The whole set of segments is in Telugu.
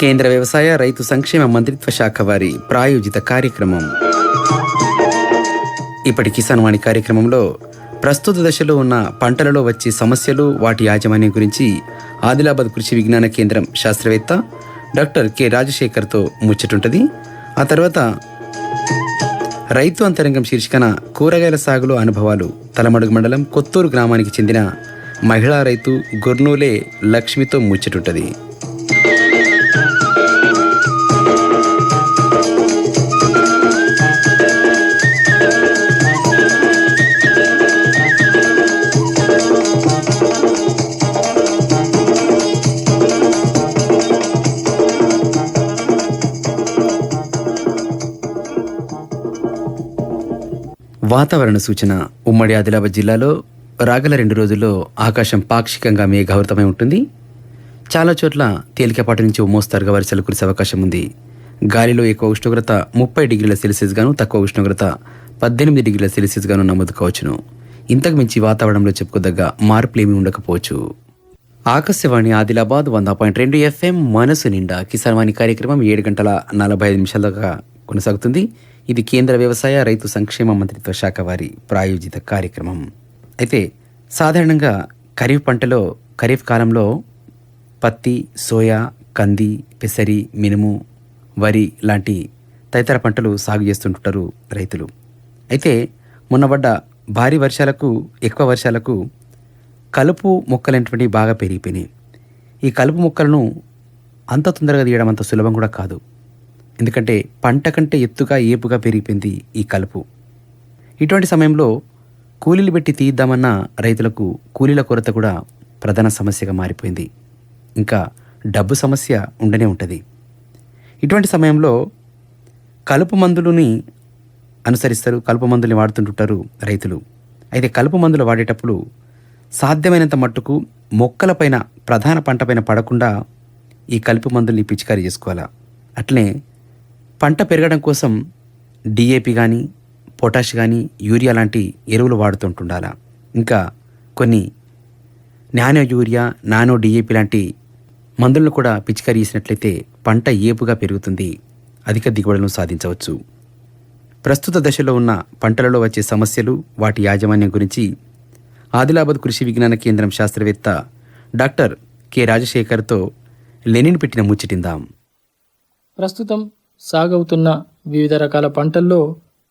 కేంద్ర వ్యవసాయ రైతు సంక్షేమ మంత్రిత్వ శాఖ వారి ప్రాయోజిత కార్యక్రమం. ఇప్పటి కిసాన్ వాణి కార్యక్రమంలో ప్రస్తుత దశలో ఉన్న పంటలలో వచ్చే సమస్యలు వాటి యాజమాన్యం గురించి ఆదిలాబాద్ కృషి విజ్ఞాన కేంద్రం శాస్త్రవేత్త డాక్టర్ కె రాజశేఖర్తో ముచ్చటుంటది. ఆ తర్వాత రైతు అంతరంగం శీర్షికన కూరగాయల సాగులో అనుభవాలు. తలమడుగు మండలం కొత్తూరు గ్రామానికి చెందిన మహిళా రైతు గుర్నూలే లక్ష్మితో ముచ్చటుంటది. వాతావరణ సూచన. ఉమ్మడి ఆదిలాబాద్ జిల్లాలో రాగల రెండు రోజుల్లో ఆకాశం పాక్షికంగా మేఘావృతమై ఉంటుంది. చాలా చోట్ల తేలికపాటి నుంచి మోస్తరుగా వర్షాలు కురిసే అవకాశం ఉంది. గాలిలో ఎక్కువ ఉష్ణోగ్రత ముప్పై డిగ్రీల సెల్సియస్ గాను తక్కువ ఉష్ణోగ్రత పద్దెనిమిది డిగ్రీల సెల్సియస్ గాను నమోదు కావచ్చును ఇంతకు మించి వాతావరణంలో చెప్పుకోదగ్గ మార్పులేమీ ఉండకపోవచ్చు. ఆకాశవాణి ఆదిలాబాద్ వంద పాయింట్ రెండు ఎఫ్ఎం మనసు నిండా కిసాన్ వాణి కార్యక్రమం ఏడు గంటల నలభై ఐదు నిమిషాల దాకా కొనసాగుతుంది. ఇది కేంద్ర వ్యవసాయ రైతు సంక్షేమ మంత్రిత్వ శాఖ వారి ప్రాయోజిత కార్యక్రమం. అయితే సాధారణంగా ఖరీఫ్ పంటలో ఖరీఫ్ కాలంలో పత్తి సోయా కంది పెసరి మినుము వరి లాంటి తదితర పంటలు సాగు చేస్తుంటారు రైతులు. అయితే మొన్నబడ్డ భారీ వర్షాలకు ఎక్కువ వర్షాలకు కలుపు మొక్కలైనటువంటి బాగా పెరిగిపోయినాయి. ఈ కలుపు మొక్కలను అంత తొందరగా తీయడం అంత సులభం కూడా కాదు. ఎందుకంటే పంట కంటే ఎత్తుగా ఏపుగా పెరిగిపోయింది ఈ కలుపు. ఇటువంటి సమయంలో కూలీలు పెట్టి తీద్దామన్న రైతులకు కూలీల కొరత కూడా ప్రధాన సమస్యగా మారిపోయింది. ఇంకా డబ్బు సమస్య ఉండనే ఉంటుంది. ఇటువంటి సమయంలో కలుపు మందులని అనుసరిస్తారు కలుపు మందుల్ని వాడుతుంటుంటారు రైతులు. అయితే కలుపు మందులు వాడేటప్పుడు సాధ్యమైనంత మట్టుకు మొక్కలపైన ప్రధాన పంటపైన పడకుండా ఈ కలుపు మందుల్ని పిచికారీ చేసుకోవాలా? అట్లనే పంట పెరగడం కోసం డిఏపి కానీ పొటాష్ కానీ యూరియా లాంటి ఎరువులు వాడుతుంటుండాలా. ఇంకా కొన్ని నానో యూరియా నానో డిఏపి లాంటి మందులను కూడా పిచికారీ చేసినట్లయితే పంట ఏపుగా పెరుగుతుంది. అధిక దిగుబడులను సాధించవచ్చు. ప్రస్తుత దశలో ఉన్న పంటలలో వచ్చే సమస్యలు వాటి యాజమాన్యం గురించి ఆదిలాబాద్ కృషి విజ్ఞాన కేంద్రం శాస్త్రవేత్త డాక్టర్ కె రాజశేఖర్తో లెనిన్ పెట్టిన ముచ్చటిందాం. ప్రస్తుతం సాగవుతున్న వివిధ రకాల పంటల్లో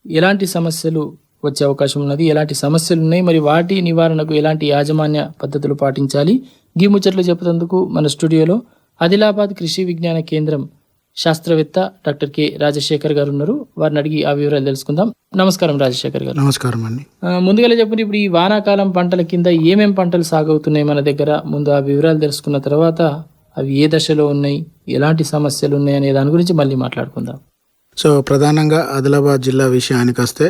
ఎలాంటి సమస్యలు వచ్చే అవకాశం ఉన్నది? ఎలాంటి సమస్యలు ఉన్నాయి? మరి వాటి నివారణకు ఎలాంటి యాజమాన్య పద్ధతులు పాటించాలి? గీ ముచ్చట్లు చెప్పేందుకు మన స్టూడియోలో ఆదిలాబాద్ కృషి విజ్ఞాన కేంద్రం శాస్త్రవేత్త డాక్టర్ కె. రాజశేఖర్ గారు ఉన్నారు వారిని అడిగి ఆ వివరాలు తెలుసుకుందాం. నమస్కారం రాజశేఖర్ గారు. నమస్కారం అండి. ముందుగా చెప్పండి ఇప్పుడు ఈ వానాకాలం పంటల కింద ఏమేం పంటలు సాగవుతున్నాయి మన దగ్గర? ముందు ఆ వివరాలు తెలుసుకున్న తర్వాత అవి ఏ దశలో ఉన్నాయి? ఎలాంటి సమస్యలు ఉన్నాయి అనే దాని గురించి మళ్ళీ మాట్లాడుకుందాం. సో ప్రధానంగా ఆదిలాబాద్ జిల్లా విషయానికి వస్తే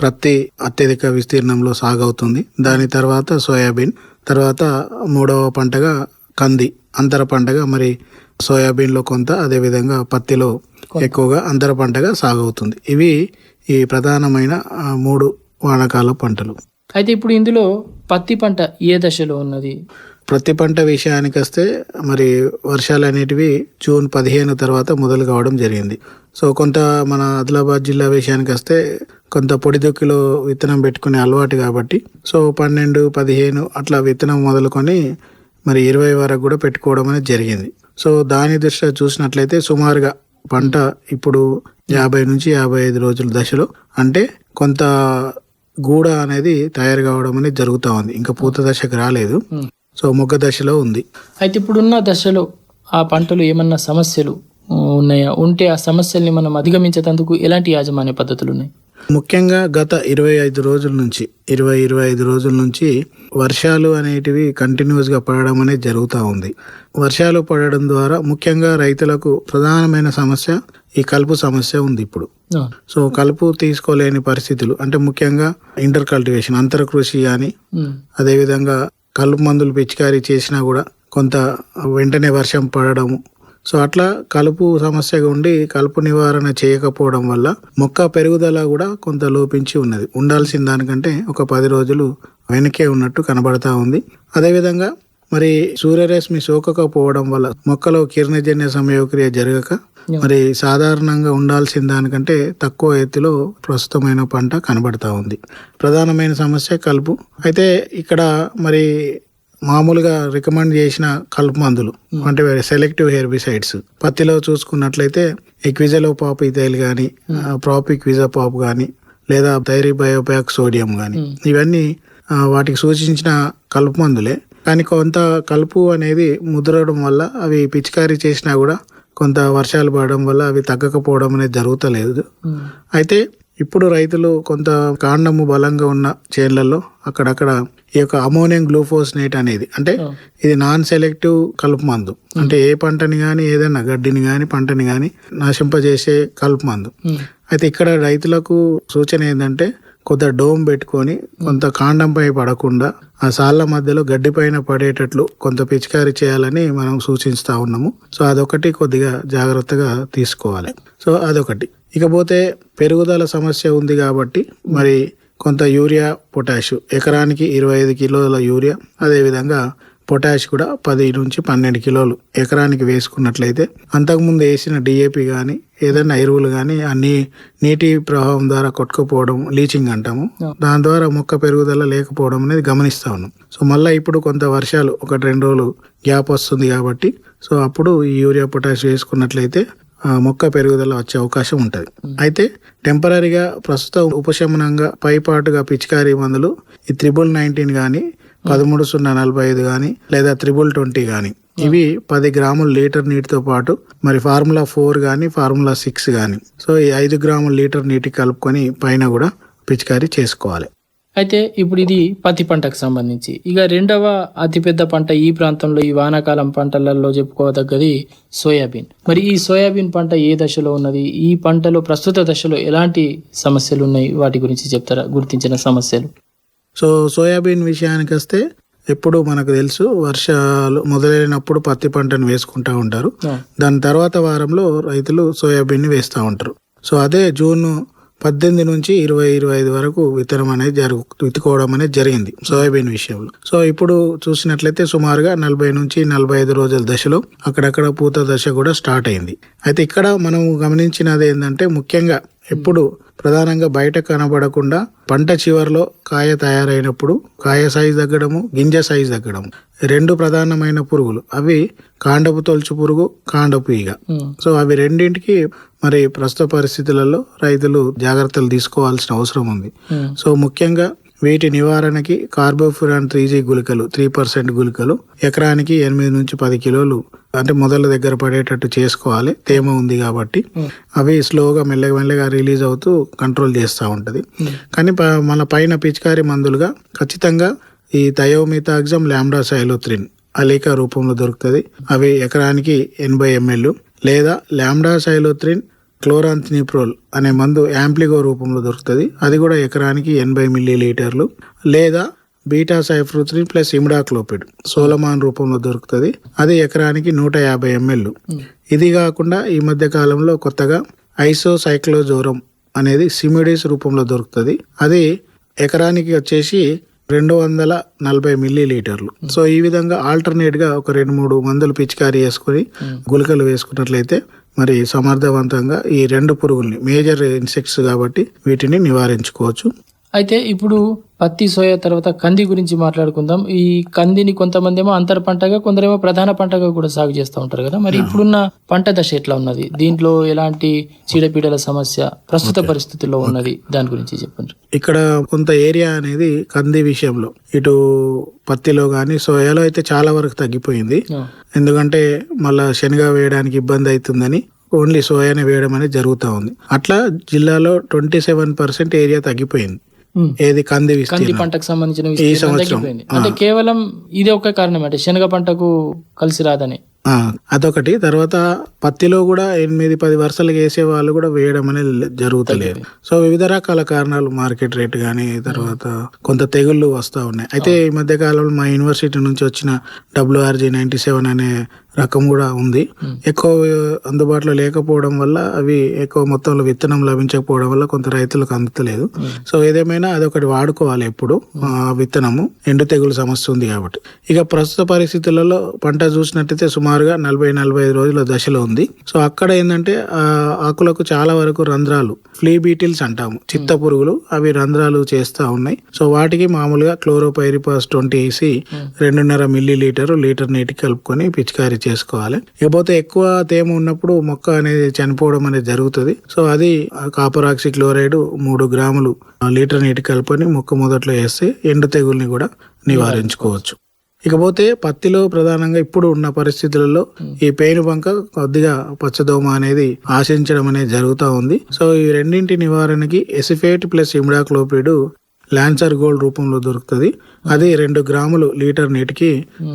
ప్రతి అత్యధిక విస్తీర్ణంలో సాగవుతుంది. దాని తర్వాత సోయాబీన్ తర్వాత మూడవ పంటగా కంది అంతర పంటగా మరి సోయాబీన్లో కొంత అదేవిధంగా పత్తిలో ఎక్కువగా అంతర పంటగా సాగవుతుంది. ఇవి ఈ ప్రధానమైన మూడు వానాకాల పంటలు. అయితే ఇప్పుడు ఇందులో పత్తి పంట ఏ దశలో ఉన్నది? ప్రతి పంట విషయానికి వస్తే మరి వర్షాలు అనేటివి జూన్ పదిహేను తర్వాత మొదలు కావడం జరిగింది. సో కొంత మన ఆదిలాబాద్ జిల్లా విషయానికి వస్తే కొంత పొడి దుక్కిలో విత్తనం పెట్టుకునే అలవాటు కాబట్టి సో పన్నెండు పదిహేను అట్లా విత్తనం మొదలుకొని మరి ఇరవై వరకు కూడా పెట్టుకోవడం అనేది జరిగింది. సో దాని దృష్ట్యా చూసినట్లయితే సుమారుగా పంట ఇప్పుడు యాభై నుంచి యాభై ఐదు రోజుల దశలో అంటే కొంత గూడ అనేది తయారు కావడం అనేది జరుగుతూ ఉంది. ఇంకా పూత దశకు రాలేదు. Hmm. సో మొగ్గ దశలో ఉంది. అయితే ఇప్పుడున్న దశలో ఆ పంటలు ఏమన్నా సమస్యలు ఉన్నాయా? ఉంటే ఆ సమస్యల్ని మనం అధిగమించేందుకు ఎలాంటి యాజమాన్య పద్ధతులు ఉన్నాయి? ముఖ్యంగా గత ఇరవై ఐదు రోజుల నుంచి ఇరవై ఇరవై ఐదు రోజుల నుంచి వర్షాలు అనేటివి కంటిన్యూస్గా పడడం అనేది జరుగుతూ ఉంది. వర్షాలు పడడం ద్వారా ముఖ్యంగా రైతులకు ప్రధానమైన సమస్య ఈ కలుపు సమస్య ఉంది ఇప్పుడు. సో కలుపు తీసుకోలేని పరిస్థితులు అంటే ముఖ్యంగా ఇంటర్ కల్టివేషన్ అంతర కృషి కానీ ఉమ్. అదేవిధంగా కలుపు మందులు పిచికారీ చేసినా కూడా కొంత వెంటనే వర్షం పడడము. సో అట్లా కలుపు సమస్యగా ఉండి కలుపు నివారణ చేయకపోవడం వల్ల మొక్క పెరుగుదల కూడా కొంత లోపించి ఉన్నది. ఉండాల్సిన దానికంటే ఒక పది రోజులు వెనకే ఉన్నట్టు కనబడతా ఉంది. అదేవిధంగా మరి సూర్యరశ్మి సోకకపోవడం వల్ల మొక్కలో కిరణజన్య సమయోక్రియ జరగక మరి సాధారణంగా ఉండాల్సిన దానికంటే తక్కువ ఎత్తులో ప్రస్తుతమైన పంట కనబడతా ఉంది. ప్రధానమైన సమస్య కలుపు. అయితే ఇక్కడ మరి మామూలుగా రికమెండ్ చేసిన కలుపు మందులు అంటే సెలెక్టివ్ హెర్బిసైడ్స్. పత్తిలో చూసుకున్నట్లయితే ఎక్విజలో పాప్ ఇథైల్ కానీ ప్రాపిక్ పాప్ కానీ లేదా థైరీ బయోపాక్ సోడియం కానీ ఇవన్నీ వాటికి సూచించిన కలుపు మందులే. కానీ కొంత కలుపు అనేది ముదరడం వల్ల అవి పిచికారీ చేసినా కూడా కొంత వర్షాలు పడడం వల్ల అవి తగ్గకపోవడం అనేది జరుగుతలేదు. అయితే ఇప్పుడు రైతులు కొంత కాండము బలంగా ఉన్న చేన్లలో అక్కడక్కడ ఈ యొక్క అమోనియం గ్లూఫోస్నేట్ అనేది అంటే ఇది నాన్ సెలెక్టివ్ కలుపు మందు అంటే ఏ పంటని కానీ ఏదైనా గడ్డిని కానీ పంటని కానీ నాశింపజేసే కలుపు మందు. అయితే ఇక్కడ రైతులకు సూచన ఏంటంటే కొంత డోమ్ పెట్టుకొని కొంత కాండంపై పడకుండా ఆ సాళ్ళ మధ్యలో గడ్డి పైన పడేటట్లు కొంత పిచికారీ చేయాలని మనం సూచిస్తూ ఉన్నాము. సో అదొకటి కొద్దిగా జాగ్రత్తగా తీసుకోవాలి. సో అదొకటి. ఇకపోతే పెరుగుదల సమస్య ఉంది కాబట్టి మరి కొంత యూరియా పొటాష్. ఎకరానికి ఇరవై ఐదు కిలోల యూరియా అదేవిధంగా పొటాష్ కూడా పది నుంచి పన్నెండు కిలోలు ఎకరానికి వేసుకున్నట్లయితే అంతకుముందు వేసిన డిఏపి కానీ ఏదైనా ఎరువులు కానీ అన్ని నీటి ప్రవాహం ద్వారా కొట్టుకుపోవడం లీచింగ్ అంటాము. దాని ద్వారా మొక్క పెరుగుదల లేకపోవడం అనేది గమనిస్తా ఉన్నాం. సో మళ్ళీ ఇప్పుడు కొంత వర్షాలు ఒకటి రెండు రోజులు గ్యాప్ వస్తుంది కాబట్టి సో అప్పుడు ఈ యూరియా పొటాష్ వేసుకున్నట్లయితే మొక్క పెరుగుదల వచ్చే అవకాశం ఉంటుంది. అయితే టెంపరీగా ప్రస్తుతం ఉపశమనంగా పైపాటుగా పిచికారీ మందులు ఈ త్రిబుల్ నైన్టీన్ కానీ పదమూడు సున్నా నలభై ఐదు కానీ లేదా త్రిబుల్ ట్వంటీ కానీ ఇవి పది గ్రాముల లీటర్ నీటితో పాటు మరి ఫార్ములా ఫోర్ కానీ ఫార్ములా సిక్స్ కానీ సో ఈ ఐదు గ్రాముల లీటర్ నీటి కలుపుకొని పైన కూడా పిచికారీ చేసుకోవాలి. అయితే ఇప్పుడు ఇది పత్తి పంటకు సంబంధించి. ఇక రెండవ అతిపెద్ద పంట ఈ ప్రాంతంలో ఈ వానాకాలం పంటలలో చెప్పుకోదగ్గది సోయాబీన్. మరి ఈ సోయాబీన్ పంట ఏ దశలో ఉన్నది? ఈ పంటలో ప్రస్తుత దశలో ఎలాంటి సమస్యలు ఉన్నాయి? వాటి గురించి చెప్తారా? గుర్తించిన సమస్యలు. సో సోయాబీన్ విషయానికి వస్తే ఎప్పుడు మనకు తెలుసు వర్షాలు మొదలైనప్పుడు పత్తి పంటను వేసుకుంటా ఉంటారు. దాని తర్వాత వారంలో రైతులు సోయాబీన్ని వేస్తూ ఉంటారు. సో అదే జూన్ పద్దెనిమిది నుంచి ఇరవై ఇరవై ఐదు వరకు విత్తనం అనేది జరుగు విత్తుకోవడం అనేది జరిగింది సోయాబీన్ విషయంలో. సో ఇప్పుడు చూసినట్లయితే సుమారుగా నలభై నుంచి నలభై ఐదు రోజుల దశలో అక్కడక్కడ పూత దశ కూడా స్టార్ట్ అయింది. అయితే ఇక్కడ మనం గమనించినది ఏంటంటే ముఖ్యంగా ఎప్పుడు ప్రధానంగా బయట కనబడకుండా పంట చివరిలో కాయ తయారైనప్పుడు కాయ సైజ్ తగ్గడము గింజ సైజ్ తగ్గడము. రెండు ప్రధానమైన పురుగులు. అవి కాండపు తొలుచు పురుగు కాండపు ఈగ. ఉమ్, సో అవి రెండింటికి మరి ప్రస్తుత పరిస్థితులలో రైతులు జాగ్రత్తలు తీసుకోవాల్సిన అవసరం ఉంది. ఉమ్, సో ముఖ్యంగా వీటి నివారణకి కార్బోఫురాన్ త్రీ జీ గుళికలు త్రీ పర్సెంట్ గుళికలు ఎకరానికి ఎనిమిది నుంచి పది కిలోలు అంటే మొదల దగ్గర పడేటట్టు చేసుకోవాలి. తేమ ఉంది కాబట్టి. అవి స్లోగా మెల్లగా మెల్లగా రిలీజ్ అవుతూ కంట్రోల్ చేస్తూ ఉంటది. కానీ ప- మన పైన పిచికారి మందులుగా ఖచ్చితంగా ఈ థయోమితాగ్జమ్ ల్యాండా సైలోత్రిన్ అలీకా రూపంలో దొరుకుతుంది. అవి ఎకరానికి ఎనభై ఎంఎల్ లేదా ల్యాండా సైలోత్రిన్ క్లోరాంథినిప్రోల్ అనే మందు యాంప్లిగో రూపంలో దొరుకుతుంది. అది కూడా ఎకరానికి ఎనభై మిల్లీ లీటర్లు లేదా beta cyfluthrin plus imidacloprid Solomon రూపంలో దొరుకుతుంది. అది ఎకరానికి నూట యాభై ఎంఎల్. ఇది కాకుండా ఈ మధ్య కాలంలో కొత్తగా ఐసోసైక్లోజోరం అనేది సిమిడిస్ రూపంలో దొరుకుతుంది. అది ఎకరానికి వచ్చేసి రెండు వందల నలభై మిల్లీ లీటర్లు సో ఈ విధంగా ఆల్టర్నేట్గా ఒక రెండు మూడు మందులు పిచికారీ చేసుకుని గుళికలు వేసుకున్నట్లయితే మరి సమర్థవంతంగా ఈ రెండు పురుగుల్ని మేజర్ ఇన్సెక్ట్స్ కాబట్టి వీటిని నివారించుకోవచ్చు. అయితే ఇప్పుడు పత్తి సోయా తర్వాత కంది గురించి మాట్లాడుకుందాం. ఈ కందిని కొంతమంది ఏమో అంతర పంటగా కొందరేమో ప్రధాన పంటగా కూడా సాగు చేస్తూ ఉంటారు కదా. మరి ఇప్పుడున్న పంట దశ ఎట్లా ఉన్నది? దీంట్లో ఎలాంటి చీడపీడల సమస్య ప్రస్తుత పరిస్థితుల్లో ఉన్నది? దాని గురించి చెప్పండి. ఇక్కడ కొంత ఏరియా అనేది కంది విషయంలో. ఇటు పత్తిలో కానీ సోయాలో అయితే చాలా వరకు తగ్గిపోయింది. ఎందుకంటే మళ్ళా శనగ వేయడానికి ఇబ్బంది అవుతుందని ఓన్లీ సోయాని వేయడం అనేది జరుగుతూ ఉంది. అట్లా జిల్లాలో ట్వంటీ సెవెన్ పర్సెంట్ ఏరియా తగ్గిపోయింది. ఏది కంది కంది పంటకు సంబంధించిన విస్తీర్ణం సంవత్సరం. తగ్గిపోయింది అంటే కేవలం ఇదే ఒక కారణం అంటే శనగ పంటకు కలిసి రాదని. అదొకటి. తర్వాత పత్తిలో కూడా ఎనిమిది పది వరుసలు వేసే వాళ్ళు కూడా వేయడం అనేది జరుగుతలేదు. సో వివిధ రకాల కారణాలు మార్కెట్ రేట్ కానీ తర్వాత కొంత తెగుళ్ళు వస్తూ ఉన్నాయి. అయితే ఈ మధ్య కాలంలో మా యూనివర్సిటీ నుంచి వచ్చిన డబ్ల్యూఆర్జీ నైన్టీ సెవెన్ అనే రకం కూడా ఉంది. ఎక్కువ అందుబాటులో లేకపోవడం వల్ల అవి ఎక్కువ మొత్తంలో విత్తనం లభించకపోవడం వల్ల కొంత రైతులకు అందుతలేదు. సో ఏదేమైనా అదొకటి వాడుకోవాలి ఎప్పుడు విత్తనము. ఎండు తెగులు సమస్య ఉంది కాబట్టి. ఇక ప్రస్తుత పరిస్థితులలో పంట చూసినట్టయితే సుమారుగా నలభై నలభై ఐదు రోజుల దశలో ఉంది. సో అక్కడ ఏంటంటే ఆకులకు చాలా వరకు రంధ్రాలు ఫ్లీ బీటిల్స్ అంటాము. చిత్త పురుగులు అవి రంధ్రాలు చేస్తా ఉన్నాయి. సో వాటికి మామూలుగా క్లోరోపైరిపాస్ ట్వంటీ వేసి రెండున్నర మిల్లీ లీటర్ లీటర్ నీటికి కలుపుకొని పిచికారీ చేసుకోవాలి. ఇకపోతే ఎక్కువ తేమ ఉన్నప్పుడు మొక్క అనేది చనిపోవడం అనేది జరుగుతుంది. సో అది కాపర్ ఆక్సి క్లోరైడ్ మూడు గ్రాములు లీటర్ నీటి కలుపుకొని మొక్క మొదట్లో వేస్తే ఎండు తెగుల్ని కూడా నివారించుకోవచ్చు. ఇకపోతే పత్తిలో ప్రధానంగా ఇప్పుడు ఉన్న పరిస్థితులలో ఈ పేను బంక కొద్దిగా పచ్చదోమ అనేది ఆశించడం అనేది జరుగుతూ ఉంది. సో ఈ రెండింటి నివారణకి acephate plus imidacloprid Lancer Gold రూపంలో దొరుకుతుంది. అది రెండు గ్రాములు లీటర్ నీటికి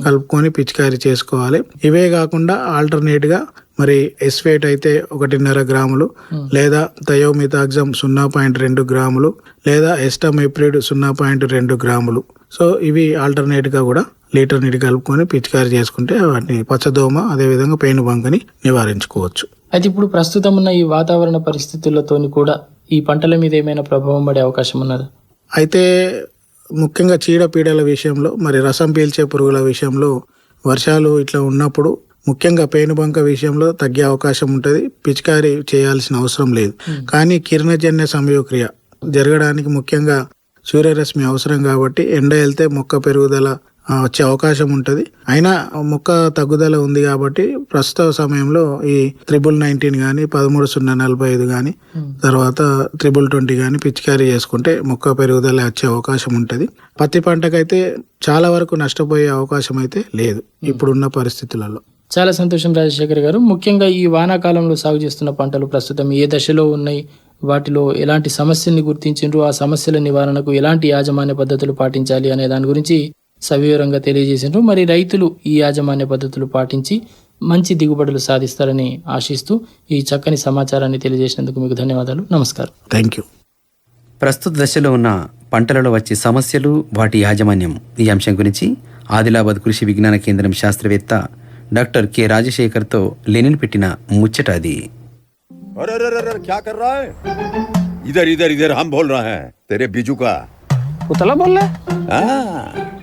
కలుపుకొని పిచికారీ చేసుకోవాలి. ఇవే కాకుండా ఆల్టర్నేట్గా మరి ఎస్ఫేట్ అయితే ఒకటిన్నర గ్రాములు లేదా థయోమితాగ్జమ్ సున్నా పాయింట్ రెండు గ్రాములు లేదా ఎస్టమైప్రిడ్ సున్నా పాయింట్ రెండు గ్రాములు. సో ఇవి ఆల్టర్నేట్గా కూడా లీటర్ నీటి కలుపుకొని పిచికారీ చేసుకుంటే వాటిని పచ్చదోమ అదేవిధంగా పేను బంకని నివారించుకోవచ్చు. అయితే ఇప్పుడు ప్రస్తుతం ఉన్న ఈ వాతావరణ పరిస్థితులతోని కూడా ఈ పంటల మీద ఏమైనా ప్రభావం పడే అవకాశం ఉన్నదా? అయితే ముఖ్యంగా చీడపీడల విషయంలో మరి రసం పీల్చే పురుగుల విషయంలో వర్షాలు ఇట్లా ఉన్నప్పుడు ముఖ్యంగా పేనుబంక విషయంలో తగ్గే అవకాశం ఉంటుంది పిచికారీ చేయాల్సిన అవసరం లేదు. కానీ కిరణజన్య సంయోక్రియ జరగడానికి ముఖ్యంగా సూర్యరశ్మి అవసరం కాబట్టి ఎండ వెళ్తే మొక్క పెరుగుదల వచ్చే అవకాశం ఉంటుంది. అయినా మొక్క తగ్గుదల ఉంది కాబట్టి ప్రస్తుత సమయంలో ఈ త్రిబుల్ నైన్టీన్ కానీ పదమూడు సున్నా నలభై ఐదు కానీ తర్వాత త్రిబుల్ ట్వంటీ కానీ పిచికారీ చేసుకుంటే మొక్క పెరుగుదల వచ్చే అవకాశం ఉంటుంది. పత్తి పంటకైతే చాలా వరకు నష్టపోయే అవకాశం అయితే లేదు ఇప్పుడున్న పరిస్థితులలో. చాలా సంతోషం రాజశేఖర్ గారు. ముఖ్యంగా ఈ వానాకాలంలో సాగు చేస్తున్న పంటలు ప్రస్తుతం ఏ దశలో ఉన్నాయి? వాటిలో ఎలాంటి సమస్యల్ని గుర్తించిండ్రు? ఆ సమస్యల నివారణకు ఎలాంటి యాజమాన్య పద్ధతులు పాటించాలి అనే దాని గురించి సవివరంగా తెలియజేసినారు మరి రైతులు ఈ యాజమాన్య పద్ధతులు పాటించి మంచి దిగుబడులు సాధిస్తారని ఆశిస్తూ ఈ చక్కని సమాచారాన్ని తెలియజేసినందుకు మీకు ధన్యవాదాలు. నమస్కారం. థ్యాంక్ యూ ప్రస్తుత దశలో ఉన్న పంటలలో వచ్చే సమస్యలు వాటి యాజమాన్యం ఈ అంశం గురించి ఆదిలాబాద్ కృషి విజ్ఞాన కేంద్రం శాస్త్రవేత్త డాక్టర్ కె రాజశేఖర్తో లెనిన్ పెట్టిన ముచ్చట అది. ఇధర్ ఇధర్ ఇధర్ హమ్ బోల్ రా హై బిజు కా. బోల్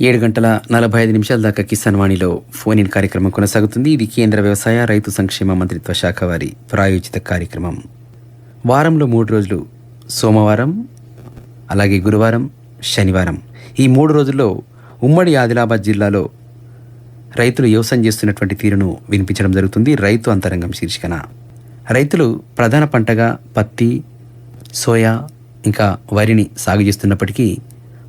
ఏడు గంటల నలభై ఐదు నిమిషాల దాకా కిసాన్ వాణిలో ఫోన్ ఇన్ కార్యక్రమం కొనసాగుతుంది. ఇది కేంద్ర వ్యవసాయ రైతు సంక్షేమ మంత్రిత్వ శాఖ వారి ప్రాయోజిత కార్యక్రమం. వారంలో మూడు రోజులు సోమవారం అలాగే గురువారం శనివారం. ఈ మూడు రోజుల్లో ఉమ్మడి ఆదిలాబాద్ జిల్లాలో రైతులు వ్యవసాయం చేస్తున్నటువంటి తీరును వినిపించడం జరుగుతుంది. రైతు అంతరంగం శీర్షికన. రైతులు ప్రధాన పంటగా పత్తి సోయా ఇంకా వరిని సాగు చేస్తున్నప్పటికీ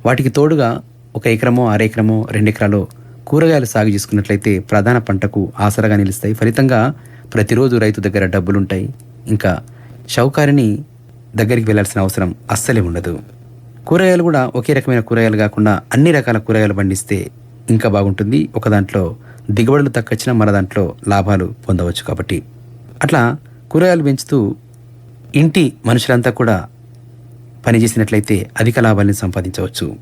వాటికి తోడుగా ఒక ఎకరమో అర ఎకరమో రెండు ఎకరాలో కూరగాయలు సాగు చేసుకున్నట్లయితే ప్రధాన పంటకు ఆసరాగా నిలుస్తాయి. ఫలితంగా ప్రతిరోజు రైతు దగ్గర డబ్బులుంటాయి. ఇంకా షౌకారిని దగ్గరికి వెళ్ళాల్సిన అవసరం అస్సలే ఉండదు. కూరగాయలు కూడా ఒకే రకమైన కూరగాయలు కాకుండా అన్ని రకాల కూరగాయలు పండిస్తే ఇంకా బాగుంటుంది. ఒక దాంట్లో దిగుబడులు తక్కువచ్చినా మన దాంట్లో లాభాలు పొందవచ్చు కాబట్టి. అట్లా కూరగాయలు పెంచుతూ ఇంటి మనుషులంతా కూడా పనిచేసినట్లయితే అధిక లాభాలను సంపాదించవచ్చు.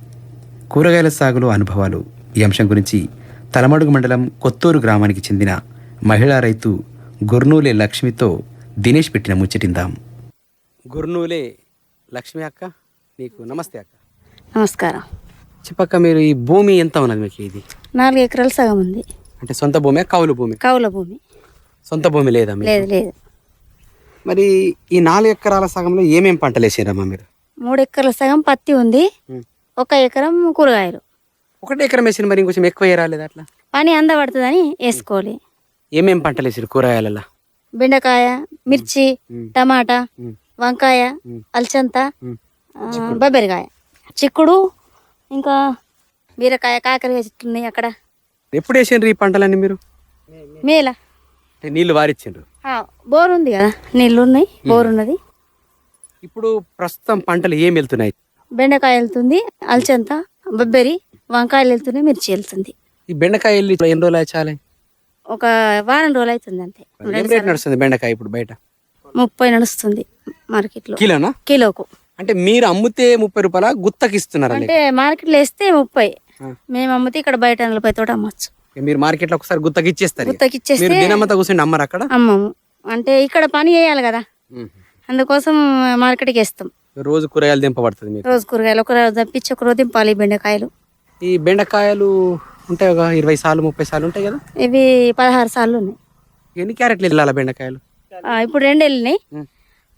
కూరగాయల సాగులో అనుభవాలు. ఈ అంశం గురించి తలమడుగు మండలం కొత్తూరు గ్రామానికి చెందిన మహిళా రైతు గుర్నూలే లక్ష్మితో దినేష్ పెట్టిన ముచ్చటిందాం గుర్నూలే లక్ష్మి అక్క నీకు నమస్తే అక్క. నమస్కారం. చెప్పక్క మీరు ఈ భూమి ఎంత ఉన్నది మీకు ఇది? నాలుగు ఎకరాలు సగం ఉంది. అంటే సొంత భూమి కౌలు భూమి? కౌల భూమి. సొంత భూమి లేదా మీకు? లేదు లేదు. మరి ఈ నాలుగు ఎకరాల సగంలో ఏమేం పంటలు వేసారమ్మా మీరు? మూడు ఎకరాల సగం పత్తి ఉంది. ఒక ఎకరం కూరగాయలు. ఒకటే ఎకరం వేసిన మరి ఇంకొంచెం ఎక్కువ వేయరాలేదు అట్లా? పని అందబడుతుందని వేసుకోవాలి. ఏమేం పంటలు వేసారు కూరగాయలలో బెండకాయ మిర్చి టమాటా వంకాయ అల్చంత బొబ్బరికాయ చిక్కుడు. ఇంకా బీరకాయ కాకరకాయ చెట్లు ఉన్నాయి అక్కడ. ఎప్పుడు వేసిండ్రు ఈ పంటలన్నీ మీరు? మేల. నీళ్ళు వారిచ్చిండ్రు. బోర్ ఉంది కదా నీళ్ళు ఉన్నాయి బోర్ ఉన్నది. ఇప్పుడు ప్రస్తుతం పంటలు ఏం వెళ్తున్నాయి? బెండకాయ వెళ్తుంది అల్చంత బొబ్బరి వంకాయలు వెళ్తున్నాయి మిర్చి వెళ్తుంది. ఈ బెండకాయ వెళ్ళి ఎన్ని రోజులు చాలే ఒక వారం రోజులు అవుతుంది అంతే. ఏం రేట్ నడుస్తుంది బెండకాయ ఇప్పుడు బయట? ముప్పై నడుస్తుంది మార్కెట్లో. కిలోనా? కిలోకు. అంటే మీరు అమ్ముతే ముప్పై రూపాయల గుత్తకి ఇస్తున్నారా అంటే మార్కెట్లో వేస్తే ముప్పై. మేము అమ్మితే ఇక్కడ బయట నలభై తోట అమ్మచ్చు. మీరు మార్కెట్లో ఒకసారి గుత్తకి ఇచ్చేస్తారు. గుత్తకి ఇచ్చేస్తే మీరు దినమంతా కూర్చొని అమ్మరు అక్కడ? అమ్మము. అంటే ఇక్కడ పని చేయాలి కదా. అందుకోసం మార్కెట్కి వేస్తాం. రోజు కూరగాయలు దింపబడుతుంది మీరు రోజు కూరగాయలు ఒక రోజు తప్పించి ఒక రోజు దింపాలి బెండకాయలు. ఈ బెండకాయలు ఉంటాయి ఒక ఇరవై సార్లు ముప్పై సార్లు ఉంటాయి కదా? ఇవి పదహారు సార్లు ఉన్నాయి. ఎన్ని క్యారెట్లు వెళ్ళాలి బెండకాయలు? ఆ, ఇప్పుడు రెండు వెళ్ళినాయి.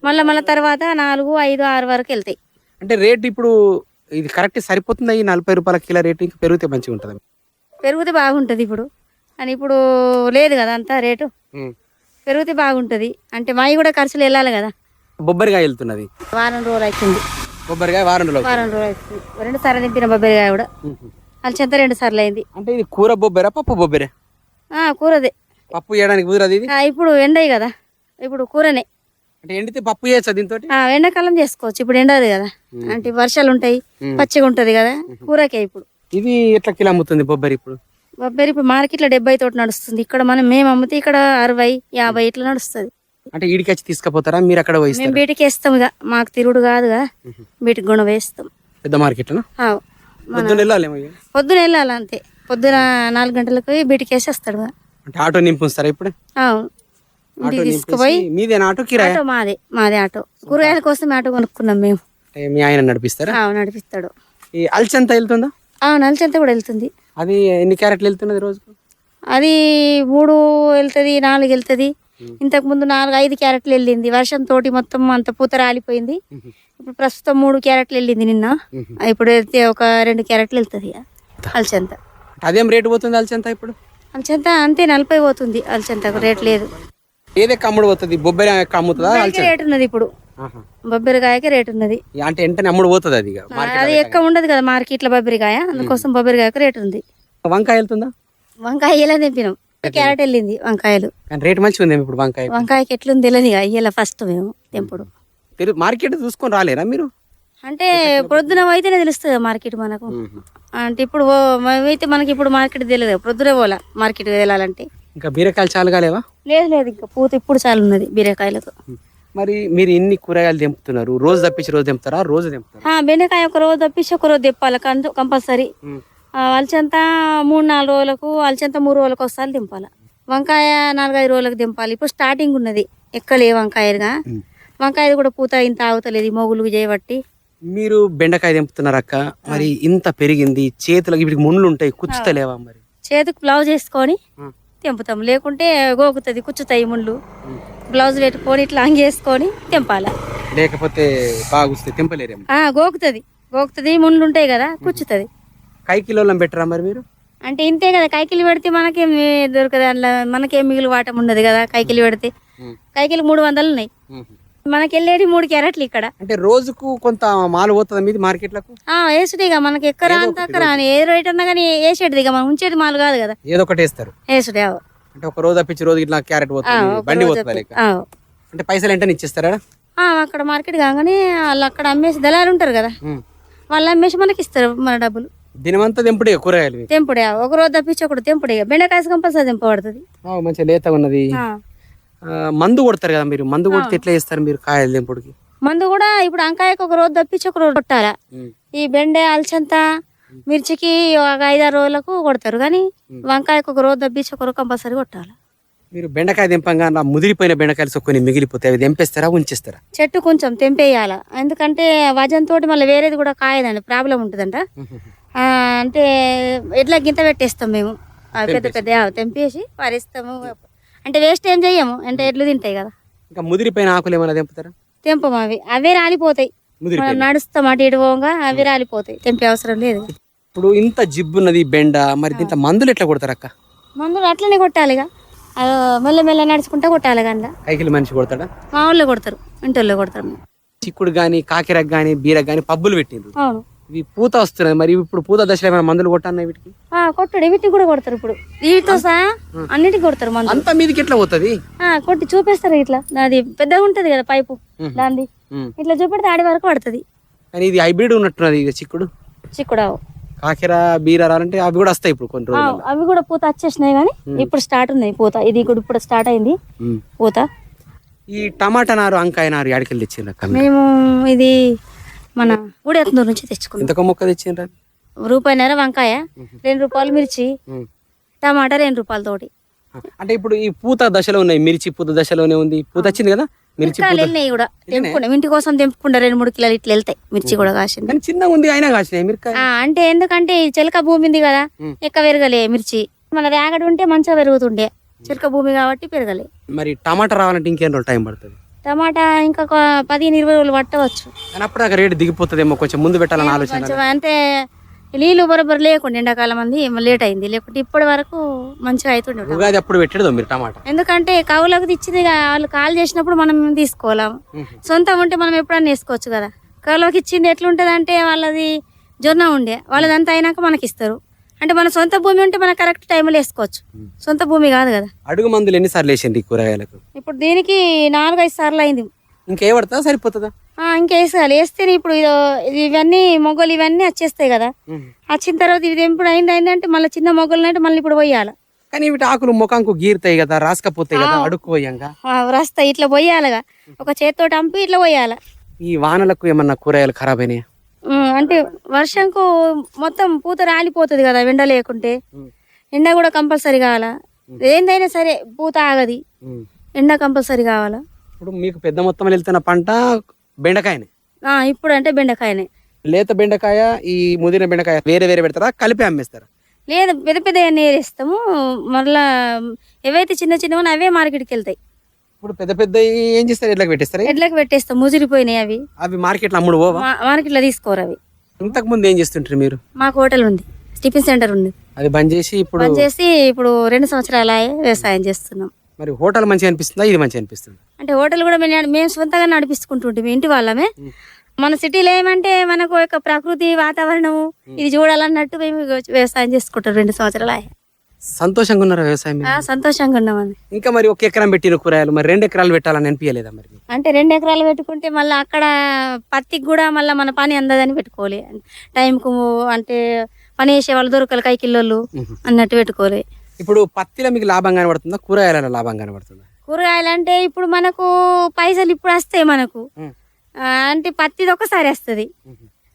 మళ్ళీ మళ్ళీ తర్వాత నాలుగు ఐదు ఆరు వరకు వెళ్తాయి. అంటే రేట్ ఇప్పుడు ఇది కరెక్ట్ సరిపోతుందా? ఈ నలభై రూపాయల కిలో రేటు ఇంకా పెరిగితే మంచిగా ఉంటుంది? పెరిగితే బాగుంటుంది ఇప్పుడు. అని ఇప్పుడు లేదు కదా అంతా రేటు. పెరిగితే బాగుంటుంది. అంటే మావి కూడా ఖర్చులు వెళ్ళాలి కదా. బొబ్బరికాయ వెళ్తున్నది. వారం రోజులు అవుతుంది బొబ్బరికాయ వారం రోజులు. వారం రోజులు అవుతుంది రెండు సార్లు దింపిన బొబ్బరికాయ కూడా. అలచెంత రెండు సార్లు అయింది. అంటే ఇది కూర బొబ్బెరా పప్పు బొబ్బెరా? ఆ, కూరదే. పప్పు చేయడానికి కుదరదు ఇది? ఇప్పుడు ఎండయి కదా. ఇప్పుడు కూరనే. అంటే ఎండితే పప్పు చేయొచ్చా దీంతో ఆ, ఎండాకాలం చేసుకోవచ్చు. ఇప్పుడు ఎండదు కదా. అంటే వర్షాలు ఉంటాయి పచ్చిగా ఉంటది కదా. కూరకే ఇప్పుడు. ఇది ఎట్లా కిలో అమ్ముతుంది బొబ్బరి ఇప్పుడు? బొబ్బరి ఇప్పుడు మార్కెట్లో డెబ్బై తోటి నడుస్తుంది. ఇక్కడ మనం మేము అమ్మితే ఇక్కడ అరవై యాభై ఇట్లా నడుస్తుంది. అంటే ఈడికి వచ్చి తీసుకుపోతారా? మీరు అక్కడ మేము పోయిస్తారు బీటికి వేస్తాం ఇక. మాకు తిరుగుడు కాదు కదా బీటికి గుణ వేస్తాం. పెద్ద మార్కెట్లోనా ఆ, పొద్దున్న వెళ్ళాలేమో ఇక. పొద్దున వెళ్ళాలి అంతే. పొద్దున నాలుగు గంటలకు బీటికి వేసేస్తాడు. అంటే ఆటో నింపుస్తారా ఇప్పుడు? ఆటో ఇంటికి తీసుకుపోయి నింపేసి మీదేనా ఆటో కిరాయా? ఆటో మాదే మాదే ఆటో. కూరగాయల కోసం ఆటో కొనుక్కున్నాం మేము. అంటే మీ ఆయన నడిపిస్తారా? ఆ, నడిపిస్తాడు. ఈ అల్చంత వెళ్తుందా? ఆ నలిచెంత కూడా వెళ్తుంది. అది ఎన్ని క్యారెట్లు వెళ్తున్నది రోజుకు? అది మూడు వెళ్తుంది నాలుగు వెళ్తుంది. ఇంతకు ముందు నాలుగు ఐదు క్యారెట్లు వెళ్ళింది. వర్షం తోటి మొత్తం అంత పూత రాలిపోయింది. ఇప్పుడు ప్రస్తుతం మూడు క్యారెట్లు వెళ్ళింది నిన్న. ఇప్పుడు వెళ్తే ఒక రెండు క్యారెట్లు వెళ్తుంది అలచెంత. అదేం రేటు పోతుంది అల్చంత ఇప్పుడు? అలచెంత అంతే నలభై పోతుంది. అలచెంతకు రేట్ లేదు. ఏదే కమ్ముడు పోతుంది? బొబ్బరి అమ్ముతుందా రేట్ ఉన్నది ఇప్పుడు. బొబ్బరికాయకి రేట్ ఉన్నది. అంటే వెంటనే అమ్ముడు పోతుంది అది అది ఎక్కువ ఉండదు కదా మార్కెట్లో బొబ్బరికాయ. అందుకోసం బొబ్బరికాయకి రేట్ ఉంది. వంకాయ వెళ్తుందా? వంకాయ ఇలా తెంపినాం? క్యారెట్ వెళ్ళింది వంకాయలు. కానీ రేట్ మంచిగా ఉంది ఇప్పుడు వంకాయ. వంకాయకి ఎట్లుంది తెలియదు ఇక ఇయ్యాల ఫస్ట్ మేము తెంపుడు. తెలు మార్కెట్ చూసుకొని రాలేరా మీరు? అంటే ప్రొద్దున అయితేనే తెలుస్తుంది మార్కెట్ మనకు. అంటే ఇప్పుడు మేమైతే మనకి ఇప్పుడు మార్కెట్ తెలియదు ప్రొద్దున పోలా మార్కెట్ వెళ్ళాలంటే. ఇంకా బీరకాయలు చాలు కాలేవా? లేదు లేదు ఇంకా పూత ఇప్పుడు చాలు ఉన్నది బీరకాయలతో. మరి మీరు ఇన్ని కూరగాయలు తెంపుతున్నారు? రోజు తప్పించి రోజు తెంపుతారా? రోజు తెంపుతారా? బెండకాయ ఒక రోజు తప్పించి ఒక రోజు తెప్పాలి కంపల్సరీ. అలచంత మూడు నాలుగు రోజులకు అలచంత మూడు రోజులకు ఒకసారి దింపాలి. వంకాయ నాలుగైదు రోజులకు దింపాలి. ఇప్పుడు స్టార్టింగ్ ఉన్నది. ఎక్కలే వంకాయలుగా. వంకాయది కూడా పూత ఇంత ఆగుతలేదు మొగులు చేయబట్టి మీరు బెండకాయ తెంపుతున్నారు అక్క. మరి ఇంత పెరిగింది చేతులకు ఇప్పుడు ముళ్ళు ఉంటాయి కుచ్చుతలేవా మరి? చేతికి బ్లౌజ్ వేసుకొని. తెంపుతాం లేకుంటే గోకుతుంది కుచ్చుతాయి ముళ్ళు. బ్లౌజ్ పెట్టుకొని ఇట్లా అంగేసుకొని తెంపాలి లేకపోతే బాగా వస్తే తెంపలేరేమో ఆ, గోకుతుంది. గోకుతుంది ముళ్ళు ఉంటాయి కదా కుచ్చుతుంది. కై కిలోలం పెట్టరా మరి మీరు? అంటే ఇంతే కదా కైకిలు పెడితే మనకేం దొరకదు అందులో మనకేం మిగిలి వాటం ఉండదు కదా కైకిలు పెడితే. కైకిలు మూడు వందలు ఉన్నాయి. మనకి వెళ్ళేది మూడు క్యారెట్లు ఇక్కడ. అంటే రోజుకు కొంత మాలు పోతుందా మీది మార్కెట్లకు? ఆ వేసుడిగా మనకి ఎక్కరా అంత అక్కరా అని ఏ రేట్ అన్నా కానీ వేసేటిది ఇక మనం ఉంచేది మాలు కాదు కదా. ఏదో ఒకటి వేస్తారు. వేసుడే. అంటే ఒక రోజు తప్పించి రోజు ఇట్లా క్యారెట్ పోతుంది బండి పోతుంది. అంటే పైసలు వెంటనే ఇచ్చేస్తారా? అక్కడ మార్కెట్ కాగానే వాళ్ళు అక్కడ అమ్మేసి దళారు ఉంటారు కదా. వాళ్ళు అమ్మేసి మనకి ఇస్తారు మన డబ్బులు. దినమంతా తెంపుడే కూరగాయలు. తెంపుడే. ఒక రోజు తప్పించి ఒకటి తెంపుడే. బెండకాయ కంపల్సరీ తెంపబడుతుంది. మంచిగా లేతగా ఉన్నది. మందు కొడతారు కదా మీరు? మందు కొడితే ఎట్లా చేస్తారు మీరు కాయలు తెంపుడికి? మందు కూడా ఇప్పుడు అంకాయకు ఒక రోజు తప్పించి ఒక రోజు కొట్టాలా. ఈ బెండె అలసంత మిర్చికి ఒక ఐదారు రోజులకు కొడతారు. కానీ వంకాయకు ఒక రోజు తప్పించి ఒక రోజు కంపల్సరీ కొట్టాలి. మీరు బెండకాయ దింపంగా నా ముదిరిపోయిన బెండకాయలు కొన్ని మిగిలిపోతాయి అవి తెంపేస్తారా ఉంచేస్తారా? చెట్టు కొంచెం తెంపేయాల. ఎందుకంటే వజన్ తోటి మళ్ళీ వేరేది కూడా కాయదండి ప్రాబ్లం ఉంటుందంట. ఆ, అంటే ఎట్లా గింత పెట్టేస్తాం మేము. పెద్ద పెద్ద తెంపేసి పారేస్తాము. అంటే వేస్ట్ ఏం చెయ్యము అంటే ఎడ్లు తింటాయి కదా. ఇంకా ముదిరిపోయిన ఆకులు ఏమైనా తెంపుతారా? తెంపము అవి. అవే రాలిపోతాయి. మనం నడుస్తాం అటు ఇటు పోగా అవి రాలిపోతాయి. తెంపే అవసరం లేదు. ఇప్పుడు ఇంత జిబ్బున్నది బెండ మరి దీంట్లో మందులు ఎట్లా కొడతారు అక్క? మందులు అట్లనే కొట్టాలి ఇక ఆ, మెల్లమెల్ల నడుచుకుంటా కొట్టాలి కంద కైకిలి మనిషి కొడతాడా? మా ఊళ్ళో కొడతారు ఇంటోళ్ళో కొడతారు. చిక్కుడు గాని కాకిరకు గాని బీరకు గాని పబ్బులు పెట్టిండ్రు. అవును. ఇవి పూత వస్తున్నాయి మరి ఇప్పుడు పూత దశలో ఏమైనా మందులు కొట్టాయి వీటికి? ఆ, కొట్టుడు వీటికి కూడా కొడతారు ఇప్పుడు. వీటితో సహా అన్నిటికి కొడతారు మందులు. అంత మీదకి ఎట్లా పోతుంది? ఆ, కొట్టి చూపిస్తారు ఇట్లా. అది పెద్దగా ఉంటది కదా పైపు దాంది. ఇట్లా చూపెడితే ఆడి వరకు పడుతుంది. కానీ ఇది హైబ్రిడ్ ఉన్నట్టున్నది ఇది చిక్కుడు. చిక్కుడావు కాకిర బీర రాలంటే అవి కూడా వస్తాయి ఇప్పుడు కొన్ని రోజులు అవి కూడా పూత వచ్చేసినాయి కానీ ఇప్పుడు స్టార్ట్ ఉన్నాయి పూత. ఇది కూడా ఇప్పుడు స్టార్ట్ అయింది పూత. ఈ టమాటా నారు వంకాయ నారు యాడికెళ్ళి తెచ్చిండ్రు? మేము ఇది మన ఊడెత్నూరు నుంచి తెచ్చుకున్నాం. ఎంతకో మొక్క తెచ్చిండ్రు? అది? రూపాయిన్నర వంకాయ రెండు రూపాయలు మిర్చి. టమాటా రెండు రూపాయల తోటి అంటే ఇప్పుడు ఈ పూత దశలో ఉన్నాయి మిర్చి పూత దశలోనే ఉంది పూత వచ్చింది కదా? మిర్చి వెళ్ళినాయి కూడా తెంపుకున్నాం. ఇంటి కోసం తెంపుకుండా రెండు మూడు కిలోలు ఇట్లా వెళ్తాయి మిర్చి కూడా కాసింది. చిన్నగా ఉంది అయినా కాసినాయి మిరకాయ అంటే ఎందుకంటే ఈ చిలక భూమి ఉంది కదా ఎక్క పెరగలే మిర్చి. మన రేగడి ఉంటే మంచిగా పెరుగుతుండే చిలక భూమి కాబట్టి పెరగలే. మరి టమాటా రావాలంటే ఇంకేం రోజులు టైం పడుతుంది? టమాటా ఇంకా పదిహేను ఇరవై రోజులు పట్టవచ్చు. అప్పుడు రేటు దిగిపోతుందేమో కొంచెం ముందు పెట్టాలని ఆలోచన అంటే నీళ్ళు బరోబర్ లేకుండా ఎండాకాలం మంది లేట్ అయింది. లేకుంటే ఇప్పటి వరకు మంచిగా అవుతుండే. ఉగాది అప్పుడు మీరు టమాటా? ఎందుకంటే కవులకు ఇచ్చింది వాళ్ళు కాల్ చేసినప్పుడు మనం తీసుకోలేము సొంతం ఉంటే మనం ఎప్పుడన్నా వేసుకోవచ్చు కదా. కవులకు ఇచ్చింది ఎట్లుంటది అంటే వాళ్ళది జొన్న ఉండే వాళ్ళదంతా అయినాక మనకి ఇస్తారు అంటే మన సొంత భూమి ఉంటే మనం కరెక్ట్ టైంలో వేసుకోవచ్చు. సొంత భూమి కాదు కదా. అడుగు మందులు ఎన్నిసార్లు వేసింది కూరగాయలకు? ఇప్పుడు దీనికి నాలుగైదు సార్లు అయింది. ఇంకే పడతా? సరిపోతుందా? ఆ, ఇంకా వేసేయాలి వేస్తేనే ఇప్పుడు ఇవన్నీ మొగ్గలు ఇవన్నీ వచ్చేస్తాయి కదా. వచ్చిన తర్వాత ఇది ఎప్పుడు అయింది అయింది అంటే మళ్ళీ చిన్న మొగ్గలు అంటే మళ్ళీ ఇప్పుడు పోయాలి. కానీ వీటి ఆకులు ముఖంకు గీరుతాయి కదా రాసుకపోతాయి కదా అడుక్కు పోయంగా. వస్తాయి ఇట్లా పోయాలిగా. ఒక చేతితోటి అంపి ఇట్లా పోయాలి. ఈ వానలకు ఏమన్నా కూరగాయలు ఖరాబ్ అయినాయా? అంటే వర్షంకు మొత్తం పూత రాలిపోతుంది కదా ఎండ లేకుంటే. ఎండ కూడా కంపల్సరీ కావాలా? ఏందైనా సరే పూత ఆగది. ఎండ కంపల్సరీ కావాలా? ఇప్పుడు మీకు పెద్ద మొత్తం వెళ్తున్న పంట బెండకాయనే. ఇప్పుడు అంటే బెండకాయనే. లేత బెండకాయ ఈ ముదిరిన బెండకాయ వేరే వేరే పెడతారా? కలిపి అమ్మేస్తారా? లేదు పెద్ద పెద్ద నేరేస్తాము మళ్ళా ఏవైతే చిన్న చిన్నవి అవే మార్కెట్కి వెళ్తాయి. ఇప్పుడు పెద్ద పెద్ద ఏం చేస్తారు? ఎట్లా పెట్టేస్తారు? ఎడ్లకి పెట్టేస్తాం. ముదిరిపోయినాయి అవి. అవి మార్కెట్లో అమ్ముడు మార్కెట్లో తీసుకోరు అవి. ఇంతకు ముందు ఏం చేస్తుంటారు మీరు? మాకు హోటల్ ఉంది. టిఫిన్ సెంటర్ ఉంది. అది బంద్ చేసి ఇప్పుడు పని చేసి ఇప్పుడు రెండు సంవత్సరాలు వ్యవసాయం చేస్తున్నాం. మరి హోటల్ మంచిగా అనిపిస్తుందా? ఇది మంచిగా అనిపిస్తుంది? అంటే హోటల్ కూడా మేము సొంతంగా నడిపించుకుంటుంటే ఇంటి వాళ్ళమే. మన సిటీలో ఏమంటే మనకు ఒక ప్రకృతి వాతావరణం ఇది చూడాలన్నట్టు మేము వ్యవసాయం చేసుకుంటాం రెండు సంవత్సరాలు. సంతోషంగా ఉన్నారా వ్యవసాయం సంతోషంగా ఉన్నామండి ఇంకా మరి ఒక ఎకరం పెట్టిన కూరగాయలు మరి రెండు ఎకరాలు పెట్టాలని అనిపించలేదా మరి? అంటే రెండు ఎకరాలు పెట్టుకుంటే మళ్ళీ అక్కడ పత్తికి కూడా మళ్ళీ మన పని అందదని పెట్టుకోవాలి. టైంకు అంటే పని చేసే వాళ్ళు దొరకలు కైకిల్లోళ్ళు అన్నట్టు పెట్టుకోవాలి. ఇప్పుడు పత్తిలో మీకు లాభం కనబడుతుందా? కూరగాయలలో లాభం కనబడుతుందా? కూరగాయలు అంటే ఇప్పుడు మనకు పైసలు ఇప్పుడు వస్తాయి మనకు. అంటే పత్తిది ఒకసారి వస్తుంది.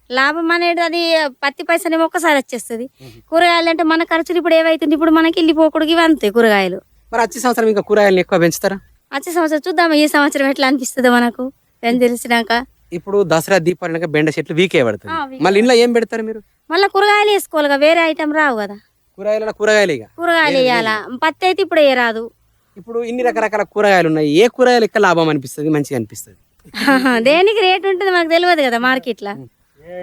లాభం అనేది అది పత్తి పైసలు ఒక్కసారి వచ్చేస్తుంది. కూరగాయలు అంటే మన ఖర్చులు ఇప్పుడు ఏవైతుంది ఇప్పుడు మనకి వెళ్ళిపోకూడదు ఇవి అంతే కూరగాయలు. మరి వచ్చే సంవత్సరం ఇంకా కూరగాయలు ఎక్కువ పెంచుతారా? వచ్చే సంవత్సరం చూద్దాం ఈ సంవత్సరం ఎట్లా అనిపిస్తుందో మనకు. ఏం తెలిసినాక. ఇప్పుడు దసరా దీపావళి బెండ చెట్లు వీకే పడుతుంది మళ్ళీ ఇంట్లో ఏం పెడతారు మీరు? మళ్ళీ కూరగాయలు వేసుకోవాలి వేరే ఐటమ్ రావు కదా. కూరగాయల కూరగాయలు ఇక. కూరగాయలు వేయాలా? పత్తి అయితే ఇప్పుడు వేయరాదు. ఇప్పుడు ఇన్ని రకరకాల కూరగాయలు ఉన్నాయి. ఏ కూరగాయలు ఎక్కువ లాభం అనిపిస్తుంది? మంచిగా అనిపిస్తుంది. దేనికి రేట్ ఉంటుంది మనకు తెలియదు కదా మార్కెట్లో.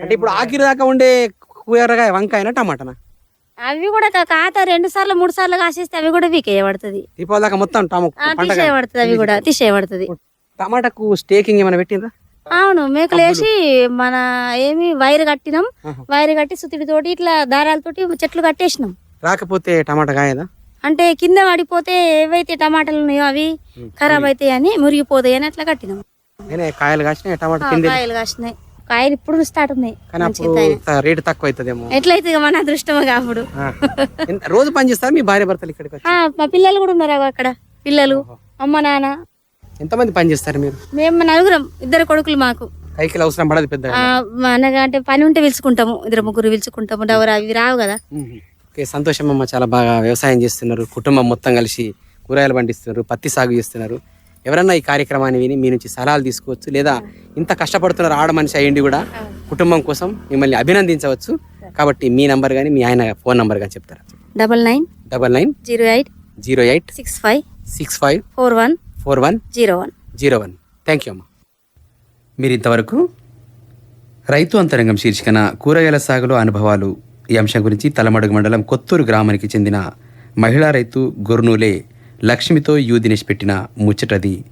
అంటే ఇప్పుడు ఆఖరి దాకా ఉండే కూరగాయ వంకాయనా టమాటానా? అవి కూడా కాత రెండు సార్లు మూడు సార్లు కాసేస్తే అవి కూడా వీకేయబడుతుంది దీపావళి దాకా మొత్తం తీసేయబడుతుంది అవి కూడా తీసేయబడుతుంది. టమాటాకు స్టేకింగ్ ఏమైనా పెట్టిండ్రా? అవును మేకలేసి మన ఏమి వైర్ కట్టినాం. వైర్ కట్టి సుత్తిడితోటి ఇట్లా దారాలతోటి చెట్లు కట్టేసినాం. రాకపోతే టమాటా కాయదా? అంటే కింద పడిపోతే ఏవైతే టమాటాలు ఉన్నాయో అవి ఖరాబ్ అవుతాయి అని మురిగిపోతాయి అని అట్లా కట్టినాం. కాయలు కాసిన టమాటా కాయలు కాసినాయి. కాయలు ఇప్పుడు స్టార్ట్ ఉన్నాయి. రేటు తక్కువ అవుతుందేమో. ఎట్లయితే మన అదృష్టమే కాపుడు రోజు పని చేస్తారు మీ భార్య భర్తలు ఇక్కడికి మా పిల్లలు కూడా ఉన్నారు అక్కడ. పిల్లలు అమ్మ నాన్న ఎంతమంది పని చేస్తారు మీరు? మేము నలుగురం ఇద్దరు కొడుకులు మాకు. కైకిలు అవసరం పడదు పెద్ద అనగా అంటే పని ఉంటే పిలుచుకుంటాము ఇద్దరు ముగ్గురు పిలుచుకుంటాము డవరా అవి రావు కదా. ఓకే సంతోషం అమ్మ చాలా బాగా వ్యవసాయం చేస్తున్నారు కుటుంబం మొత్తం కలిసి కూరగాయలు పండిస్తున్నారు పత్తి సాగు చేస్తున్నారు. ఎవరన్నా ఈ కార్యక్రమాన్ని విని మీ నుంచి సలహాలు తీసుకోవచ్చు లేదా ఇంత కష్టపడుతున్నారు ఆడ మనిషి అయ్యండి కూడా కుటుంబం కోసం మిమ్మల్ని అభినందించవచ్చు. కాబట్టి మీ నంబర్ కానీ మీ ఆయన ఫోన్ నంబర్ కానీ చెప్తారా? Double nine double nine zero eight zero eight six five six five four one four one? Zero one. Zero one. Thank you అమ్మా. మీరు ఇంతవరకు రైతు అంతరంగం శీర్షికన కూరగాయల సాగులో అనుభవాలు ఈ అంశం గురించి తలమడుగు మండలం కొత్తూరు గ్రామానికి చెందిన మహిళా రైతు గొర్నూలే లక్ష్మితో యూ దినేష్ పెట్టిన ముచ్చటది.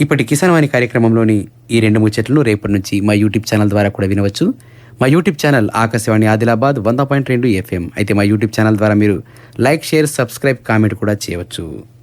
ఇప్పటి కిసాన్ వాణి కార్యక్రమంలోని ఈ రెండు ముచ్చట్లను రేపటి నుంచి మా యూట్యూబ్ ఛానల్ ద్వారా కూడా వినవచ్చు. మా యూట్యూబ్ ఛానల్ ఆకాశవాణి ఆదిలాబాద్ వంద పాయింట్ రెండు ఎఫ్ఎం. అయితే మా యూట్యూబ్ ఛానల్ ద్వారా మీరు లైక్ షేర్ సబ్స్క్రైబ్ కామెంట్ కూడా చేయవచ్చు.